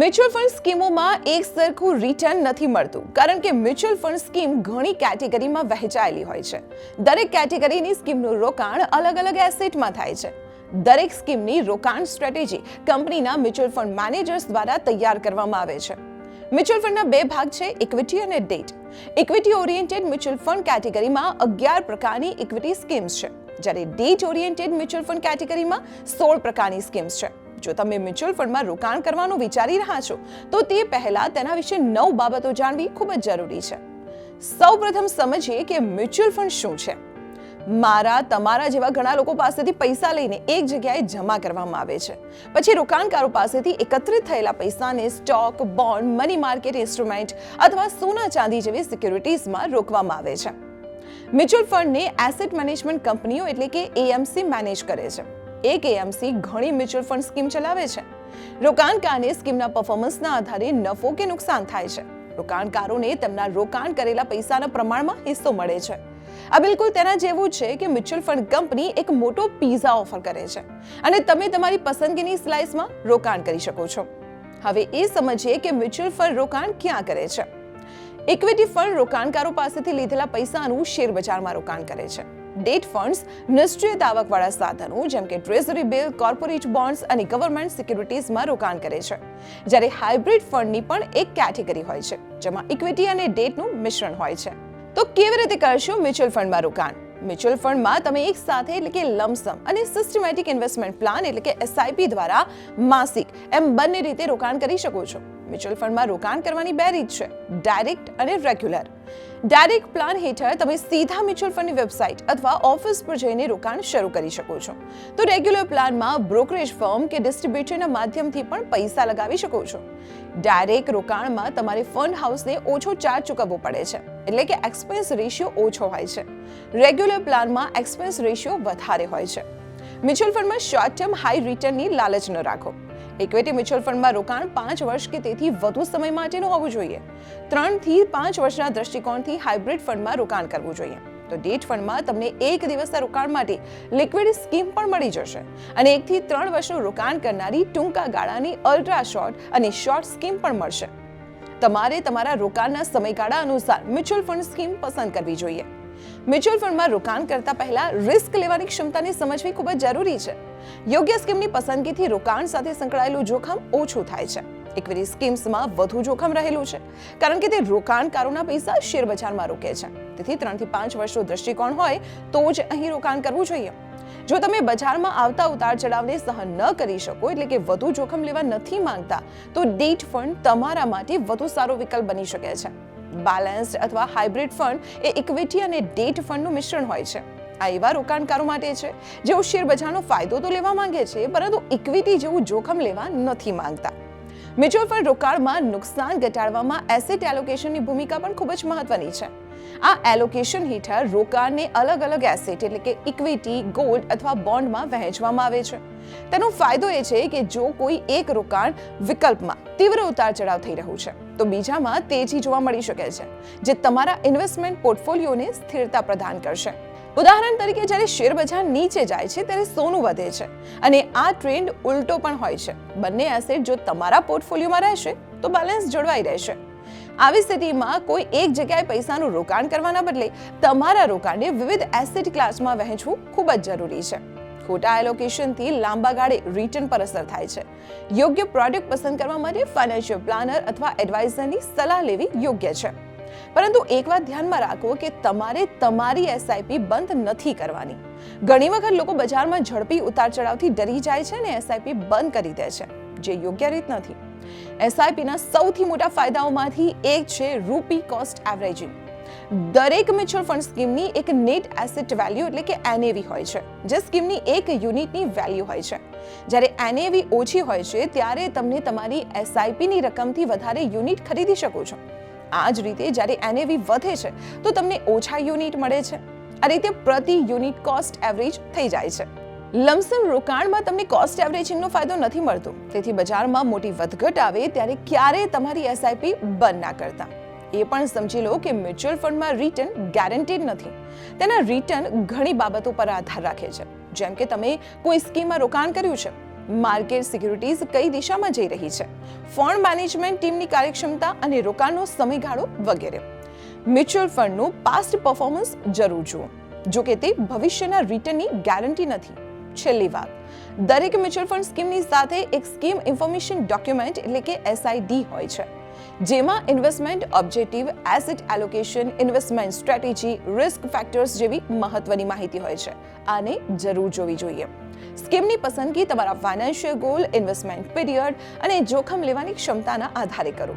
Mutual fund સ્કીમોમાં એક સરખું return નથી મળતું, કારણ કે મ્યુચ્યુઅલ ફંડ સ્કીમ ઘણી કેટેગરીમાં વહેંચાયેલી હોય છે. દરેક કેટેગરીની સ્કીમનું રોકાણ અલગ અલગ એસેટમાં થાય છે. દરેક સ્કીમની રોકાણ સ્ટ્રેટેજી કંપનીના મ્યુચ્યુઅલ ફંડ મેનેજર્સ દ્વારા તૈયાર કરવામાં આવે છે. મ્યુચ્યુઅલ ફંડના બે ભાગ છે ઇક્વિટી અને debt equity oriented mutual fund કેટેગરીમાં અગિયાર પ્રકારની ઇક્વિટી સ્કીમ્સ છે. જ્યારે ડેટ ઓરિએન્ટેડ મ્યુચ્યુઅલ ફંડ કેટેગરીમાં સોળ પ્રકારની સ્કીમ્સ છે. જો તમે મ્યુચ્યુઅલ ફંડમાં રોકાણ કરવાનું વિચારી રહ્યા છો, તો તે પહેલા તેના વિશે નવ બાબતો જાણવી ખૂબ જ જરૂરી છે. સૌપ્રથમ સમજીએ કે મ્યુચ્યુઅલ ફંડ શું છે. મારા, તમારા જેવા ઘણા લોકો પાસેથી પૈસા લઈને એક જગ્યાએ જમા કરવામાં આવે છે. પછી રોકાણકારો પાસેથી એકત્રિત થયેલા પૈસાને stock, bond, money market instrument અથવા સોના ચાંદી જેવી સિક્યુરિટીઝમાં રોકવામાં આવે છે. મ્યુચ્યુઅલ ફંડને એસેટ મેનેજમેન્ટ કંપનીઓ એટલે કે એએમસી મેનેજ કરે છે. એક એએમસી ઘણી મ્યુચ્યુઅલ ફંડ સ્કીમ ચલાવે છે. રોકાણકારને સ્કીમના પરફોર્મન્સના આધારે નફો કે નુકસાન થાય છે. રોકાણકારોને તેમના રોકાણ કરેલા પૈસાના પ્રમાણમાં હિસ્સો મળે છે. આ બિલકુલ તેના જેવું છે કે મ્યુચ્યુઅલ ફંડ કંપની એક મોટો પીઝા ઓફર કરે છે અને તમે તમારી પસંદગીની સ્લાઇસમાં રોકાણ કરી શકો છો. હવે એ સમજીએ કે મ્યુચ્યુઅલ ફંડ રોકાણ ક્યાં કરે છે. ઇક્વિટી ફંડ રોકાણકારો પાસેથી લીધેલા પૈસાનું શેર બજારમાં રોકાણ કરે છે. ડેટ ફંડ્સ નિશ્ચિત આવકવાળા સાધનો, જેમ કે ટ્રેઝરી બિલ કોર્પોરેટ બોન્ડ્સ અને ગવર્મેન્ટ સિક્યુરિટીઝમાં રોકાણ કરે છે. જ્યારે હાઇબ્રિડ ફંડની પણ એક કેટેગરી હોય છે, જેમાં ઇક્વિટી અને ડેટનું મિશ્રણ હોય છે. તો કેવી રીતે કરશો મ્યુચ્યુઅલ ફંડમાં રોકાણ? મ્યુચ્યુઅલ ફંડમાં તમે એક સાથે એટલે કે લમસમ અને સિસ્ટમેટિક ઇન્વેસ્ટમેન્ટ પ્લાન એટલે કે એસઆઈપી દ્વારા માસિક એમ બંને રીતે રોકાણ કરી શકો છો. મ્યુચ્યુઅલ ફંડમાં રોકાણ કરવાની બે રીત છે ડાયરેક્ટ અને રેગ્યુલર ડાયરેક્ટ પ્લાન હેઠળ તમે સીધા મ્યુચ્યુઅલ ફંડની વેબસાઇટ અથવા ઓફિસ પર જઈને રોકાણ શરૂ કરી શકો છો. તો રેગ્યુલર પ્લાનમાં બ્રોકરેજ ફર્મ કે ડિસ્ટ્રીબ્યુટરના માધ્યમથી પણ પૈસા લગાવી શકો છો. ડાયરેક્ટ રોકાણમાં તમારે ફંડ હાઉસને ઓછો ચાર્જ ચૂકવવો પડે છે, એટલે કે એક્સપેન્સ રેશિયો ઓછો હોય છે. રેગ્યુલર પ્લાનમાં એક્સપેન્સ રેશિયો વધારે હોય છે. મ્યુચ્યુઅલ ફંડમાં શોર્ટ ટર્મ હાઈ રિટર્નની લાલચ ન રાખો. ઇક્વિટી મ્યુચ્યુઅલ ફંડમાં રોકાણ પાંચ વર્ષ કે તેથી વધુ સમય માટેનું હોવું જોઈએ. ત્રણથી પાંચ વર્ષના દ્રષ્ટિકોણથી હાઇબ્રિડ ફંડમાં રોકાણ કરવું જોઈએ. તો ડેટ ફંડમાં તમને એક દિવસના રોકાણ માટે લિક્વિડ સ્કીમ પણ મળી જશે. અને એકથી ત્રણ વર્ષનું રોકાણ કરનારી ટૂંકા ગાળાની અલ્ટ્રા શોર્ટ અને શોર્ટ સ્કીમ પણ મળશે. તમારે તમારા રોકાણના સમયગાળા અનુસાર મ્યુચ્યુઅલ ફંડ સ્કીમ પસંદ કરવી જોઈએ. મ્યુચ્યુઅલ ફંડમાં રોકાણ કરતા પહેલા રિસ્ક લેવાની ક્ષમતાને સમજવી ખૂબ જ જરૂરી છે. યોગ્ય સ્કીમની પસંદગીથી રોકાણ સાથે સંકળાયેલું જોખમ ઓછું થાય છે. ઇક્વિટી સ્કીમ્સમાં વધુ જોખમ રહેલું છે, કારણ કે તે રોકાણકારોના પૈસા શેર બજારમાં રોકે છે. તેથી ત્રણથી પાંચ વર્ષનો દ્રષ્ટિકોણ હોય તો જ અહીં રોકાણ કરવું જોઈએ. જો તમે બજારમાં આવતા ઉતાર ચઢાવને સહન ન કરી શકો, એટલે કે વધુ જોખમ લેવા નથી માંગતા, તો ડેટ ફંડ તમારા માટે વધુ સારો વિકલ્પ બની શકે છે. બેલેન્સ્ડ અથવા હાઇબ્રિડ ફંડ એ ઇક્વિટી અને ડેટ ફંડનું મિશ્રણ હોય છે. આ એવા રોકાણકારો માટે છે, જેઓ શેર બજારનો ફાયદો તો લેવા માંગે છે, પરંતુ ઇક્વિટી જેવું જોખમ લેવા નથી માંગતા. મ્યુચ્યુઅલ ફંડ રોકાણમાં નુકસાન ઘટાડવામાં એસેટ એલોકેશનની ભૂમિકા પણ ખૂબ જ મહત્વની છે. આ એલોકેશન હેઠળ રોકાણને અલગ અલગ એસેટ એટલે કે ઇક્વિટી ગોલ્ડ અથવા બોન્ડમાં વહેંચવામાં આવે છે. તેનો ફાયદો એ છે કે જો કોઈ એક રોકાણ વિકલ્પમાં તીવ્ર ઉતાર ચઢાવ થઈ રહ્યું છે, તો બીજામાં તેજી જોવા મળી શકે છે, જે તમારા ઇન્વેસ્ટમેન્ટ પોર્ટફોલિયોને સ્થિરતા પ્રદાન કરશે. ઉદાહરણ તરીકે જ્યારે શેર બજાર નીચે જાય છે, ત્યારે સોનું વધે છે અને આ ટ્રેન્ડ ઉલટો પણ હોય છે. બંને એસેટ જો તમારા પોર્ટફોલિયોમાં રહેશે, તો બેલેન્સ જળવાઈ રહેશે. આવી સ્થિતિમાં કોઈ એક જગ્યાએ પૈસાનું રોકાણ કરવાના બદલે તમારા રોકાણને વિવિધ એસેટ ક્લાસમાં વહેંચવું ખૂબ જ જરૂરી છે. ખોટા એલોકેશનથી લાંબા ગાળે રિટર્ન પર અસર થાય છે. યોગ્ય પ્રોડક્ટ પસંદ કરવા માટે ફાઇનાન્શિયલ પ્લાનર અથવા એડવાઇઝરની સલાહ લેવી યોગ્ય છે. પરંતુ એક વાત ધ્યાનમાં રાખો કે તમારે તમારી એસઆઈપી બંધ નથી કરવાની. ઘણી વખત લોકો બજારમાં ઝડપી ઉતાર ચઢાવથી ડરી જાય છે અને એસઆઈપી બંધ કરી દે છે, જે યોગ્ય રીત નથી. એસઆઈપીના સૌથી મોટા ફાયદાઓમાંથી એક છે રૂપી કોસ્ટ એવરેજિંગ. દરેક મ્યુચ્યુઅલ ફંડ સ્કીમની એક નેટ એસેટ વેલ્યુ એટલે કે એનએવી હોય છે, જે સ્કીમની એક યુનિટની વેલ્યુ હોય છે. જ્યારે એનએવી ઓછી હોય છે, ત્યારે તમને તમારી એસઆઈપીની રકમથી વધારે યુનિટ ખરીદી શકો છો. આ જ રીતે જ્યારે એનએવી વધે છે, તો તમને ઓછા યુનિટ મળે છે. આ રીતે પ્રતિ યુનિટ કોસ્ટ એવરેજ થઈ જાય છે. લમસમ રોકાણમાં તમને કોસ્ટ એવરેજિંગનો ફાયદો નથી મળતો. તેથી બજારમાં મોટી વધઘટ આવે ત્યારે ક્યારે તમારી એસઆઈપી બંધ ના કરતા. એ પણ સમજી લો કે મ્યુચ્યુઅલ ફંડમાં રિટર્ન ગેરંટીડ નથી. તેના રિટર્ન ઘણી બાબતો પર આધાર રાખે છે. જેમ કે તમે કોઈ સ્કીમમાં રોકાણ કર્યું છે માર્કેટ સિક્યુરિટીઝ કઈ દિશામાં જઈ રહી છે? ફંડ મેનેજમેન્ટ ટીમની કાર્યક્ષમતા અને રોકાણનો સમયગાળો વગેરે. મ્યુચ્યુઅલ ફંડનું પાસ્ટ પરફોર્મન્સ જરૂર જુઓ. જો કે તે ભવિષ્યના રિટર્નની ગેરંટી નથી. છેલ્લી વાત. દરેક મ્યુચ્યુઅલ ફંડ સ્કીમની સાથે એક સ્કીમ ઇન્ફોર્મેશન ડોક્યુમેન્ટ એટલે કે એસઆઈડી હોય છે. જેમાં investment objective asset allocation investment strategy risk factors જેવી મહત્વની માહિતી હોય છે. આને જરૂર જોવી જોઈએ. સ્કીમની પસંદગી તમારા ફાઇનાન્શિયલ ગોલ ઇન્વેસ્ટમેન્ટ પીરિયડ અને જોખમ લેવાની ક્ષમતાના આધારે કરો.